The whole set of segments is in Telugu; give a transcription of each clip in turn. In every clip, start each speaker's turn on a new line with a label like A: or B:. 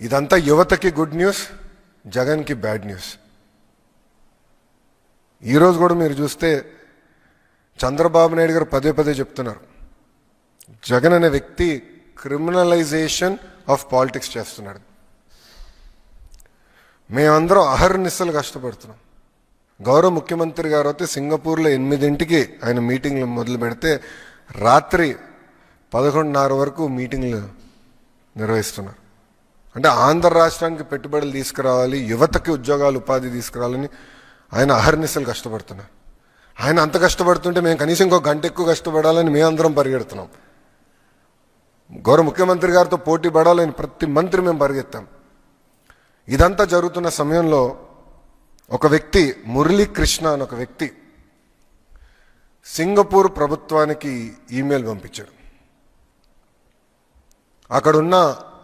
A: ఇదంతా యువతకి గుడ్ న్యూస్ జగన్కి బ్యాడ్ న్యూస్. ఈరోజు కూడా మీరు చూస్తే చంద్రబాబు నాయుడు గారు పదే పదే చెప్తున్నారు. జగన్ అనే వ్యక్తి క్రిమినలైజేషన్ ఆఫ్ పాలిటిక్స్ చేస్తున్నాడు. మేమందరం అహర్నిశలు కష్టపడుతున్నాం. గౌరవ ముఖ్యమంత్రి గారు అయితే సింగపూర్లో ఎనిమిదింటికి ఆయన మీటింగ్లు మొదలు పెడితే రాత్రి పదకొండున్నర వరకు మీటింగ్లు నిర్వహిస్తున్నారు. అంటే ఆంధ్ర రాష్ట్రానికి పెట్టుబడులు తీసుకురావాలి యువతకి ఉద్యోగాలు ఉపాధి తీసుకురావాలని ఆయన అహర్నిశలు కష్టపడుతున్నారు. ఆయన అంత కష్టపడుతుంటే మేము కనీసం ఇంకో గంట ఎక్కువ కష్టపడాలని మేమందరం పరిగెడుతున్నాం. గౌరవ ముఖ్యమంత్రి గారితో పోటీ పడాలని ప్రతి మంత్రి మేము పరిగెత్తాం. ఇదంతా జరుగుతున్న సమయంలో ఒక వ్యక్తి మురళీకృష్ణ అని ఒక వ్యక్తి సింగపూర్ ప్రభుత్వానికి ఈమెయిల్ పంపించాడు అక్కడున్న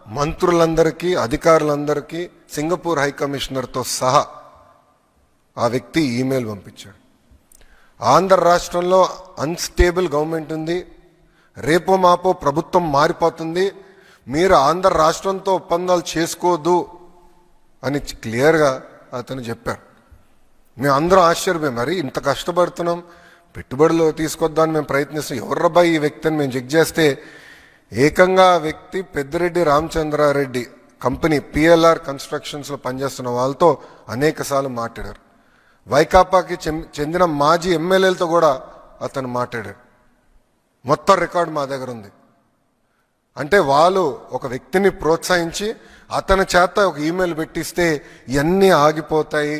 A: మంత్రులందరికీ అధికారులందరికీ సింగపూర్ హై కమిషనర్తో సహా ఆ వ్యక్తి ఈమెయిల్ పంపించాడు. ఆంధ్ర రాష్ట్రంలో అన్స్టేబుల్ గవర్నమెంట్ ఉంది. రేపో మాపో ప్రభుత్వం మారిపోతుంది. మీరు ఆంధ్ర రాష్ట్రంతో ఒప్పందాలు చేసుకోవద్దు అని క్లియర్గా అతను చెప్పారు. మేము అందరం ఆశ్చర్యపోయాం. మరి ఇంత కష్టపడుతున్నాం. పెట్టుబడులు తీసుకొద్దామని మేము ప్రయత్నిస్తాం ఎవర్రబ్బా ఈ వ్యక్తిని మేము చెక్ చేస్తే ఏకంగా ఆ వ్యక్తి పెద్దిరెడ్డి రామచంద్రారెడ్డి కంపెనీ పిఎల్ఆర్ కన్స్ట్రక్షన్స్లో పనిచేస్తున్న వాళ్ళతో అనేకసార్లు మాట్లాడారు. వైకాపాకి చెందిన మాజీ ఎమ్మెల్యేలతో కూడా అతను మాట్లాడారు మొత్తం రికార్డు మా దగ్గర ఉంది. అంటే వాళ్ళు ఒక వ్యక్తిని ప్రోత్సహించి అతని చేత ఒక ఈమెయిల్ పెట్టిస్తే ఇవన్నీ ఆగిపోతాయి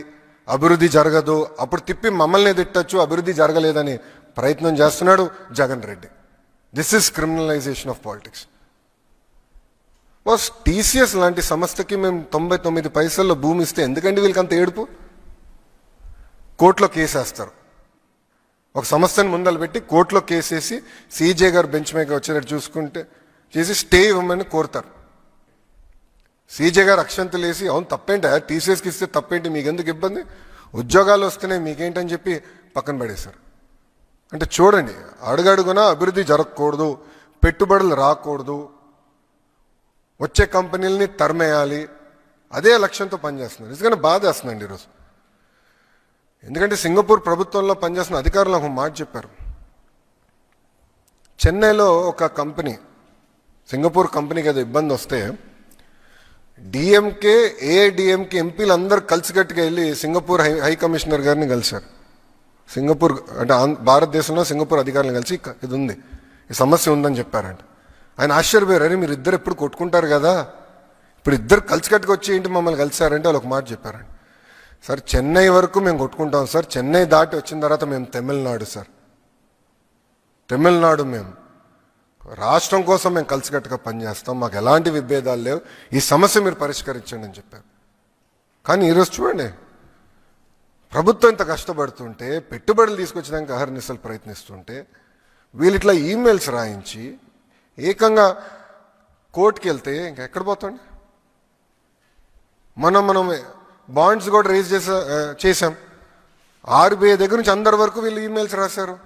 A: అభివృద్ధి జరగదు అప్పుడు తిప్పి మమ్మల్ని తిట్టచ్చు అభివృద్ధి జరగలేదని ప్రయత్నం చేస్తున్నాడు Jagan Reddy. This is criminalization of politics boss TCS లాంటి సంస్థకి మేము తొంభై తొమ్మిది పైసల్లో భూమి ఇస్తే ఎందుకండి వీళ్ళకి అంత ఏడుపు? కోర్టులో కేసేస్తారు ఒక సంస్థని ముందలు పెట్టి కోర్టులో కేసేసి సీజే గారు బెంచ్ మీద వచ్చేటట్టు చూసుకుంటే చేసి స్టే ఇవ్వమని కోరుతారు. సీజే గారు అక్షంతలు వేసి అవును తప్పేంటి? టీసీఎస్కి ఇస్తే తప్పేంటి? మీకు ఎందుకు ఇబ్బంది? ఉద్యోగాలు వస్తున్నాయి మీకేంటని చెప్పి పక్కన పడేశారు. అంటే చూడండి అడుగడుగునా అభివృద్ధి జరగకూడదు పెట్టుబడులు రాకూడదు. వచ్చే కంపెనీలని తరిమేయాలి. అదే లక్ష్యంతో పనిచేస్తున్నారు. ఎందుకంటే బాధ వేస్తుందండి ఈరోజు. ఎందుకంటే సింగపూర్ ప్రభుత్వంలో పనిచేస్తున్న అధికారులు ఒక మాట చెప్పారు. చెన్నైలో ఒక కంపెనీ సింగపూర్ కంపెనీకి ఏదో ఇబ్బంది వస్తే డిఎంకే ఏఐడిఎంకే ఎంపీలు అందరు కలిసికట్టుగా వెళ్ళి సింగపూర్ హై హై కమిషనర్ గారిని కలిశారు. సింగపూర్ అంటే ఆంధ్ర- భారతదేశంలో సింగపూర్ అధికారులను కలిసి ఇది ఉంది ఈ సమస్య ఉందని చెప్పారంట. ఆయన ఆశ్చర్యపోయారు. అరే మీరు ఇద్దరు ఎప్పుడు కొట్టుకుంటారు కదా? ఇప్పుడు ఇద్దరు కలిసి కట్టుకొచ్చి ఏంటి మమ్మల్ని కలిసారంటే వాళ్ళు ఒక మాట చెప్పారండి సార్ చెన్నై వరకు మేము కొట్టుకుంటాం సార్. చెన్నై దాటి వచ్చిన తర్వాత మేము తమిళనాడు సార్. తమిళనాడు మేము. రాష్ట్రం కోసం మేము కలిసికట్టుగా పనిచేస్తాం మాకు ఎలాంటి విభేదాలు లేవు. ఈ సమస్య మీరు పరిష్కరించండి అని చెప్పారు. కానీ ఈరోజు చూడండి ప్రభుత్వం ఇంత కష్టపడుతుంటే పెట్టుబడులు తీసుకొచ్చడానికి అహర్నిశలు ప్రయత్నిస్తుంటే వీళ్ళు ఇట్లా ఈమెయిల్స్ రాయించి ఏకంగా కోర్టుకి వెళ్తే ఇంకెక్కడ పోతాండి మనం మనం బాండ్స్ కూడా రేజ్ చేసా చేశాం. ఆర్బీఐ దగ్గర నుంచి అందరి వరకు వీళ్ళు ఈమెయిల్స్ రాశారు.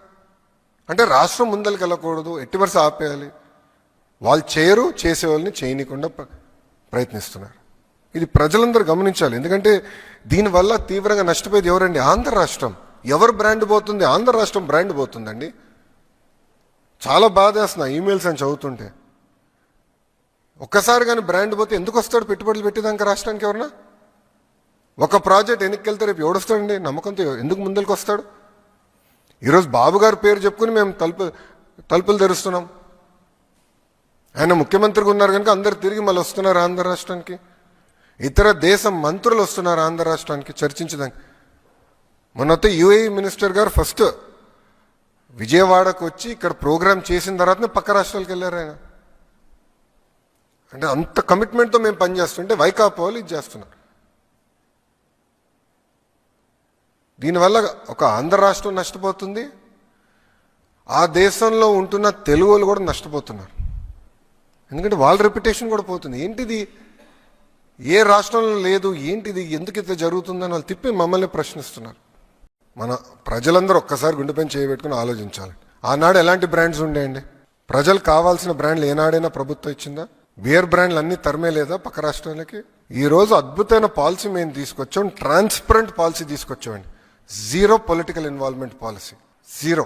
A: అంటే రాష్ట్రం ముందరికి వెళ్ళకూడదు ఎట్టి వరుస ఆపేయాలి. వాళ్ళు చేయరు చేసే వాళ్ళని చేయనీయకుండా ప్ర- ప్రయత్నిస్తున్నారు. ఇది ప్రజలందరూ గమనించాలి. ఎందుకంటే దీనివల్ల తీవ్రంగా నష్టపోయేది ఎవరండి? ఆంధ్ర రాష్ట్రం. ఎవరు బ్రాండ్ పోతుంది? ఆంధ్ర రాష్ట్రం బ్రాండ్ పోతుందండి. చాలా బాధ వేస్తున్నా ఈమెయిల్స్ అని చదువుతుంటే. ఒక్కసారి కానీ బ్రాండ్ పోతే ఎందుకు వస్తాడు పెట్టుబడులు పెట్టేదానికి రాష్ట్రానికి ఎవరన్నా? ఒక ప్రాజెక్ట్ వెనక్కి వెళ్తే రేపు ఎవడొస్తాడండి? నమ్మకంతో ఎందుకు ముందరికి వస్తాడు? ఈరోజు బాబు గారి పేరు చెప్పుకుని మేము తలుపు తలుపులు తెరుస్తున్నాం. ఆయన ముఖ్యమంత్రిగా ఉన్నారు కనుక అందరు తిరిగి మళ్ళీ వస్తున్నారు ఆంధ్ర రాష్ట్రానికి. ఇతర దేశం మంత్రులు వస్తున్నారు ఆంధ్ర రాష్ట్రానికి చర్చించడానికి. మొన్నతో యుఏఈ మినిస్టర్ గారు ఫస్ట్ విజయవాడకు వచ్చి ఇక్కడ ప్రోగ్రామ్ చేసిన తర్వాతనే పక్క రాష్ట్రాలకు వెళ్ళారు ఆయన. అంటే అంత కమిట్మెంట్తో మేము పనిచేస్తుంటే వైకాపా వాళ్ళు ఇది చేస్తున్నారు. దీనివల్ల ఒక ఆంధ్ర రాష్ట్రం నష్టపోతుంది. ఆ దేశంలో ఉంటున్న తెలుగు వాళ్ళు కూడా నష్టపోతున్నారు. ఎందుకంటే వాళ్ళ రెప్యుటేషన్ కూడా పోతుంది. ఏంటిది? ఏ రాష్ట్రంలో లేదు ఏంటిది ఎందుకు ఇట్లా జరుగుతుందని వాళ్ళు తిప్పి మమ్మల్ని ప్రశ్నిస్తున్నారు. మన ప్రజలందరూ ఒక్కసారి గుండెపైన చేయబెట్టుకుని ఆలోచించాలి. ఆనాడు ఎలాంటి బ్రాండ్స్ ఉండేయండి? ప్రజలు కావాల్సిన బ్రాండ్లు ఏనాడైనా ప్రభుత్వం ఇచ్చిందా? బియర్ బ్రాండ్లు అన్ని తరమే లేదా పక్క రాష్ట్రాలకి? ఈ రోజు అద్భుతమైన పాలసీ మేము తీసుకొచ్చాం transparent policy తీసుకొచ్చామండి. Zero political involvement policy zero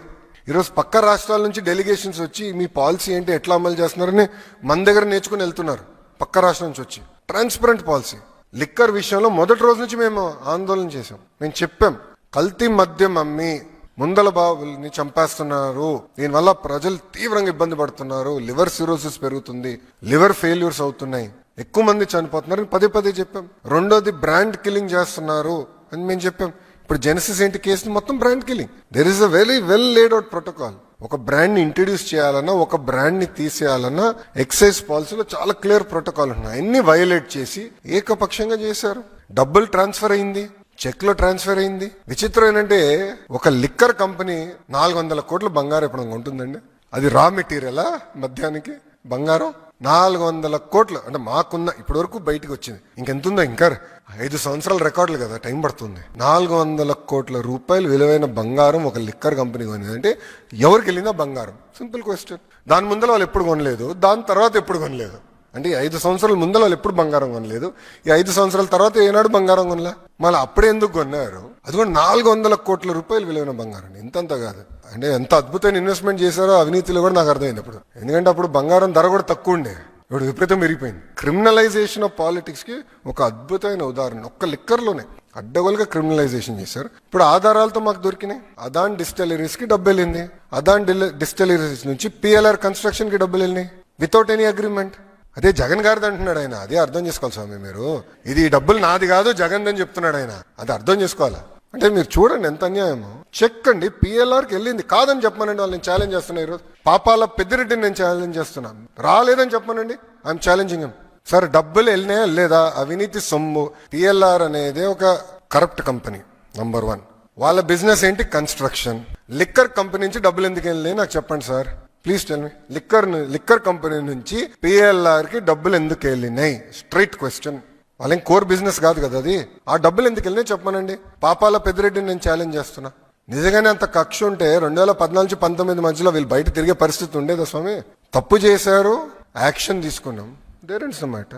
A: ఈరోజు పక్క రాష్ట్రాల నుంచి డెలిగేషన్స్ వచ్చి మీ పాలసీ ఏంటి ఎట్లా అమలు చేస్తున్నారని మన దగ్గర నేర్చుకుని వెళ్తున్నారు. పక్క రాష్ట్రం నుంచి వచ్చి. Transparent policy. లిక్కర్ విషయంలో మొదటి రోజు నుంచి మేము ఆందోళన చేసాం మేము చెప్పాం కల్తీ మద్యం అమ్మి ముందల బాబుల్ని చంపేస్తున్నారు. దీనివల్ల ప్రజలు తీవ్రంగా ఇబ్బంది పడుతున్నారు. లివర్ సిరోసిస్ పెరుగుతుంది. లివర్ ఫెయిల్యూర్స్ అవుతున్నాయి. ఎక్కువ మంది చనిపోతున్నారు అని పదే పదే చెప్పాం. రెండోది బ్రాండ్ కిల్లింగ్ చేస్తున్నారు అని మేము చెప్పాం. ఇప్పుడు జెనసిస్ ఏంటి? కేసు మొత్తం brand killing. There is a very well laid out protocol ఒక బ్రాండ్ని ఇంట్రడ్యూస్ చేయాలన్నా ఒక బ్రాండ్ని తీసేయాలన్నా ఎక్సైజ్ పాలసీలో చాలా క్లియర్ ప్రోటోకాల్ ఉన్నాయి అన్ని వయలేట్ చేసి ఏకపక్షంగా చేశారు. డబ్బులు ట్రాన్స్ఫర్ అయింది. చెక్లో ట్రాన్స్ఫర్ అయింది. విచిత్రం ఏంటంటే ఒక లిక్కర్ కంపెనీ నాలుగు వందల కోట్ల బంగారం ఇప్పుడు ఉంటుందండి అది రా మెటీరియలా మధ్యానికి బంగారం? నాలుగు వందల కోట్లు. అంటే మాకున్న ఇప్పటి వరకు బయటకు వచ్చింది. ఇంకెంతుందో ఇంకా ఐదు సంవత్సరాల రికార్డులు కదా టైం పడుతుంది. నాలుగు వందల కోట్ల రూపాయలు విలువైన బంగారం ఒక లిక్కర్ కంపెనీ కొనింది. అంటే ఎవరికి వెళ్ళిందా బంగారం. సింపుల్ క్వశ్చన్ దాని ముందర వాళ్ళు ఎప్పుడు కొనలేదు దాని తర్వాత ఎప్పుడు కొనలేదు? అంటే ఐదు సంవత్సరాల ముందర వాళ్ళు ఎప్పుడు బంగారం కొనలేదు? ఈ ఐదు సంవత్సరాల తర్వాత ఏనాడు బంగారం కొనలే? మళ్ళీ అప్పుడే ఎందుకు కొన్నారు? అది కూడా నాలుగు వందల కోట్ల రూపాయలు విలువైన బంగారం ఇంతంత కాదు. అంటే ఎంత అద్భుతమైన ఇన్వెస్ట్మెంట్ చేశారో అవినీతిలో కూడా నాకు అర్థమైంది అప్పుడు. ఎందుకంటే అప్పుడు బంగారం ధర కూడా తక్కువ ఉండే. ఇప్పుడు విపరీతం పెరిగిపోయింది. క్రిమినలైజేషన్ ఆఫ్ పాలిటిక్స్కి ఒక అద్భుతమైన ఉదాహరణ. ఒక్క లిక్కర్లోనే అడ్డగోలుగా క్రిమినలైజేషన్ చేశారు. ఇప్పుడు ఆధారాలతో మాకు దొరికినాయి. అదాన్ డిస్టలరీస్కి డబ్బు వెళ్ళింది. అదాన్ డిస్టలరీస్ నుంచి పిఎల్ఆర్ కన్స్ట్రక్షన్కి డబ్బులు వెళ్ళినాయి. వితౌట్ ఎనీ అగ్రిమెంట్ అదే జగన్ గారిది అంటున్నాడు ఆయన. అదే అర్థం చేసుకోవాలి స్వామి మీరు. ఇది డబ్బులు నాది కాదు జగన్ అని చెప్తున్నాడు ఆయన. అది అర్థం చేసుకోవాలా? అంటే మీరు చూడండి ఎంత అన్యాయమో. చెక్ అండి పిఎల్ఆర్కి వెళ్ళింది. కాదని చెప్పమనండి వాళ్ళని ఛాలెంజ్ చేస్తున్నా ఈరోజు. పాపాల పెద్దిరెడ్డిని నేను ఛాలెంజ్ చేస్తున్నాను రాలేదని చెప్పమనండి. ఐఎమ్ ఛాలెంజింగ్ సార్ డబ్బులు వెళ్ళినాయా లేదా అవినీతి సొమ్ము. పిఎల్ఆర్ అనేది ఒక కరప్ట్ కంపెనీ నంబర్ వన్ వాళ్ళ బిజినెస్ ఏంటి? కన్స్ట్రక్షన్ లిక్కర్ కంపెనీ నుంచి డబ్బులు ఎందుకు వెళ్ళినాయి? నాకు చెప్పండి sir please tell me liquor liquor company నుంచి పిఎల్ఆర్కి డబ్బులు ఎందుకు వెళ్ళినాయి? స్ట్రైట్ క్వశ్చన్ వాళ్ళేం కోర్ బిజినెస్ కాదు కదా అది? ఆ డబ్బులు ఎందుకు వెళ్ళినా చెప్పమనండి? పాపాల పెద్దిరెడ్డిని నేను ఛాలెంజ్ చేస్తున్నా. నిజంగానే అంత కక్ష ఉంటే రెండు వేల పద్నాలుగు పంతొమ్మిది మధ్యలో వీళ్ళు బయట తిరిగే పరిస్థితి ఉండేదా స్వామి? తప్పు చేశారు యాక్షన్ తీసుకున్నాం. దేరెంట్స్ అన్నమాట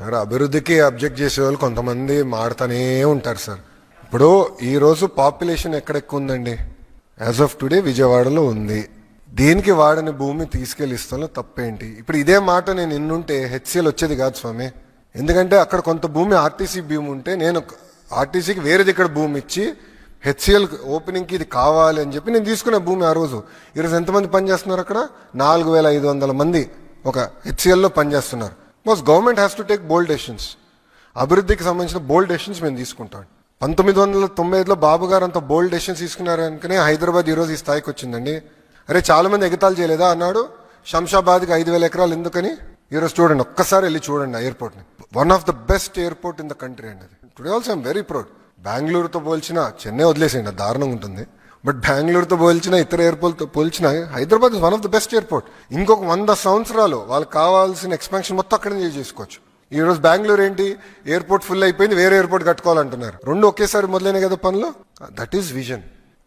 A: సార్ అభివృద్ధికి అబ్జెక్ట్ చేసే వాళ్ళు కొంతమంది మాడుతూనే ఉంటారు సార్. ఇప్పుడు ఈరోజు పాపులేషన్ ఎక్కడ ఎక్కువ ఉందండి? యాజ్ ఆఫ్ టుడే విజయవాడలో ఉంది. దీనికి వాడని భూమి తీసుకెళ్ళి ఇస్తాలో తప్పేంటి? ఇప్పుడు ఇదే మాట నేను ఇన్నుంటే హెచ్సిఎల్ వచ్చేది కాదు స్వామి. ఎందుకంటే అక్కడ కొంత భూమి ఆర్టీసీ భూమి ఉంటే నేను ఆర్టీసీకి వేరేది ఇక్కడ భూమి ఇచ్చి హెచ్సిఎల్ ఓపెనింగ్కి ఇది కావాలి అని చెప్పి నేను తీసుకునే భూమి ఆ రోజు. ఈరోజు ఎంతమంది పనిచేస్తున్నారు అక్కడ? నాలుగు వేల ఐదు వందల మంది ఒక హెచ్సిఎల్లో పనిచేస్తున్నారు. Boss government has to take bold decisions అభివృద్ధికి సంబంధించిన బోల్డ్ డెసిషన్స్ మేము తీసుకుంటాం. పంతొమ్మిది వందల తొంభై ఐదులో బాబు గారు అంత బోల్డ్ డెసిషన్స్ తీసుకున్నారు అనుకునే హైదరాబాద్ ఈ రోజు ఈ స్థాయికి వచ్చిందండి. అరే చాలామంది ఎగతాలు చేయలేదా? అన్నాడు. శంషాబాద్కి ఐదు వేల ఎకరాలు ఎందుకని? ఈరోజు చూడండి ఒక్కసారి వెళ్ళి చూడండి ఎయిర్పోర్ట్ని one of the best airport in the country అండి అది. Today also I'm very proud బెంగళూరుతో పోల్చిన చెన్నై వదిలేసేయండి దారుణంగా ఉంటుంది. బట్ బెంగళూరుతో పోల్చిన ఇతర ఎయిర్పోర్ట్తో పోల్చిన Hyderabad is one of the best airport ఇంకొక వంద సంవత్సరాలు వాళ్ళకి కావాల్సిన ఎక్స్పాన్షన్ మొత్తం అక్కడ చేసుకోవచ్చు. ఈ రోజు బెంగళూరు ఏంటి? ఎయిర్పోర్ట్ ఫుల్ అయిపోయింది వేరే ఎయిర్పోర్ట్ కట్టుకోవాలంటున్నారు. రెండు ఒకేసారి మొదలైన కదా పనులు? దట్ ఈస్ విజన్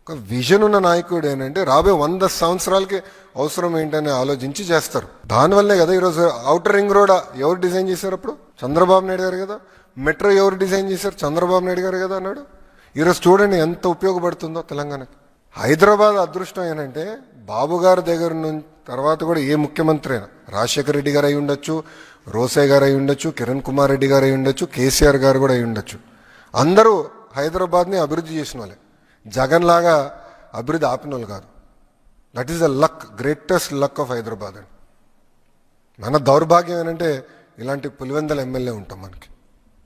A: ఒక విజన్ ఉన్న నాయకుడు ఏంటంటే రాబోయే వంద సంవత్సరాలకి అవసరం ఏంటని ఆలోచించి చేస్తారు. దానివల్లే కదా ఈరోజు అవుటర్ రింగ్ రోడ్ ఎవరు డిజైన్ చేశారు అప్పుడు? చంద్రబాబు నాయుడు గారు కదా. మెట్రో ఎవరు డిజైన్ చేశారు? చంద్రబాబు నాయుడు గారు కదా అన్నాడు. ఈరోజు చూడండి ఎంత ఉపయోగపడుతుందో తెలంగాణకి. హైదరాబాద్ అదృష్టం ఏంటంటే బాబు గారి దగ్గర నుంచి తర్వాత కూడా ఏ ముఖ్యమంత్రి అయినా రాజశేఖర రెడ్డి గారు అయి ఉండొచ్చు రోసే గారు అయి ఉండొచ్చు కిరణ్ కుమార్ రెడ్డి గారు అయి ఉండొచ్చు కేసీఆర్ గారు కూడా అయి ఉండొచ్చు. అందరూ హైదరాబాద్ని అభివృద్ధి చేసిన వాళ్ళే. జగన్ లాగా అభివృద్ధి ఆపిన వాళ్ళు కాదు. That is the luck greatest luck of Hyderabad అండి మన దౌర్భాగ్యం ఏంటంటే ఇలాంటి పులివెందల ఎమ్మెల్యే ఉంటాం మనకి.